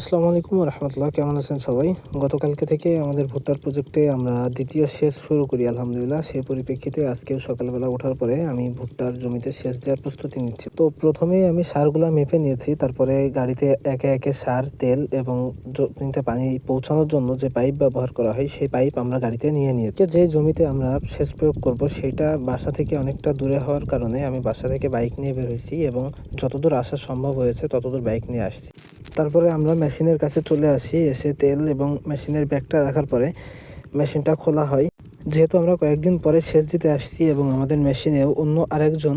আসসালামু আলাইকুম রহমতুল্লাহ কেমন আছেন সবাই? গতকালকে থেকে আমাদের ভুট্টার প্রজেক্টে আমরা দ্বিতীয় সেচ শুরু করি, আলহামদুলিল্লাহ। সেই পরিপ্রেক্ষিতে আজকেও সকালবেলা ওঠার পরে আমি ভুট্টার জমিতে সেচ দেওয়ার প্রস্তুতি নিচ্ছি। তো প্রথমেই আমি সারগুলো মেপে নিয়েছি, তারপরে গাড়িতে একে একে সার, তেল এবং জমিতে পানি পৌঁছানোর জন্য যে পাইপ ব্যবহার করা হয়, সেই পাইপ আমরা গাড়িতে নিয়ে নিয়েছি। যে জমিতে আমরা সেচ প্রয়োগ করব, সেটা বাসা থেকে অনেকটা দূরে হওয়ার কারণে আমি বাসা থেকে বাইক নিয়ে বের হয়েছি এবং যতদূর আসা সম্ভব হয়েছে, ততদূর বাইক নিয়ে আসছি। তারপরে আমরা মেশিনের কাছে চলে আসি, এসে তেল এবং মেশিনের ব্যাগটা রাখার পরে মেশিনটা খোলা হয়। যেহেতু আমরা কয়েকদিন পরে সেচ দিতে আসছি এবং আমাদের মেশিনেও অন্য আরেকজন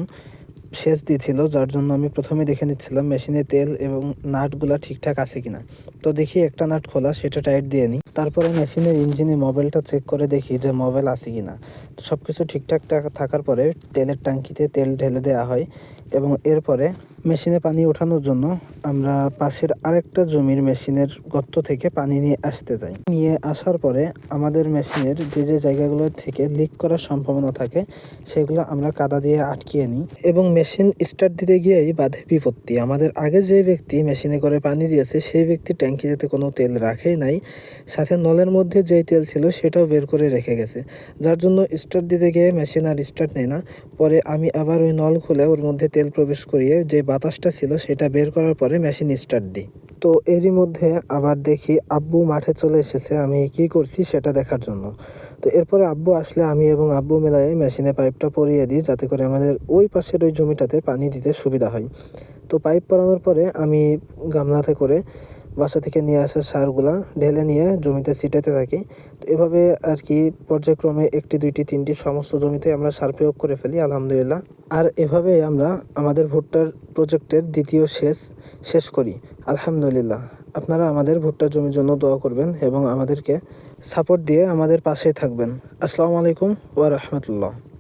সেচ দিয়েছিল যার জন্য আমি প্রথমে দেখে নিচ্ছিলাম মেশিনে তেল এবং নাটগুলা ঠিকঠাক আছে কিনা। তো দেখি একটা নাট খোলা, সেটা টাইট দিয়ে নিই। তারপরে মেশিনের ইঞ্জিনে মোবাইলটা চেক করে দেখি যে মোবাইল আছে কিনা। সব কিছু ঠিকঠাক থাকার পরে তেলের ট্যাঙ্কিতে তেল ঢেলে দেওয়া হয় এবং এরপরে মেশিনে পানি ওঠানোর জন্য আমরা পাশের আরেকটা জমির মেশিনের গর্ত থেকে পানি নিয়ে আসতে যাই। নিয়ে আসার পরে আমাদের মেশিনের যে যে জায়গাগুলো থেকে লিক করার সম্ভাবনা থাকে, সেগুলো আমরা কাদা দিয়ে আটকিয়ে নিই এবং মেশিন স্টার্ট দিতে গিয়েই বাধে বিপত্তি। আমাদের আগে যে ব্যক্তি মেশিনে করে পানি দিয়েছে, সেই ব্যক্তি ট্যাঙ্কি ট্যাঙ্কিতে কোনো তেল রাখেই নাই। সাথে নলের মধ্যে যেই তেল ছিল, সেটাও বের করে রেখে গেছে। যার জন্য স্টার্ট দিতে গিয়ে মেশিন আর স্টার্ট নেয় না। পরে আমি আবার ওই নল খুলে ওর মধ্যে তেল প্রবেশ করিয়ে যে বাতাসটা ছিল, সেটা বের করার পরে মেশিন স্টার্ট দিই। তো এরই মধ্যে আবার দেখি আব্বু মাঠে চলে এসেছে, আমি কি করছি সেটা দেখার জন্য। তো এরপরে আব্বু আসলে আমি এবং আব্বু মেলায় মেশিনে পাইপটা পরিয়ে দিই, যাতে করে আমাদের ওই পাশের ওই জমিটাতে পানি দিতে সুবিধা হয়। তো পাইপ পরানোর পরে আমি গামলাতে করে বাসা থেকে নিয়ে আসা সারগুলা ঢেলে নিয়ে জমিতে ছিটাতে থাকি। তো এভাবে আর কি পর্যায়ক্রমে একটি, দুইটি, তিনটি সমস্ত জমিতে আমরা সার প্রয়োগ করে ফেলি, আলহামদুলিল্লাহ। আর এভাবে আমরা আমাদের ভুট্টার প্রজেক্টের দ্বিতীয় শেষ শেষ করি, আলহামদুলিল্লাহ। আপনারা আমাদের ভুট্টার জমির জন্য দোয়া করবেন এবং আমাদেরকে সাপোর্ট দিয়ে আমাদের পাশেই থাকবেন। আসসালামু আলাইকুম ওয়া রাহমাতুল্লাহ।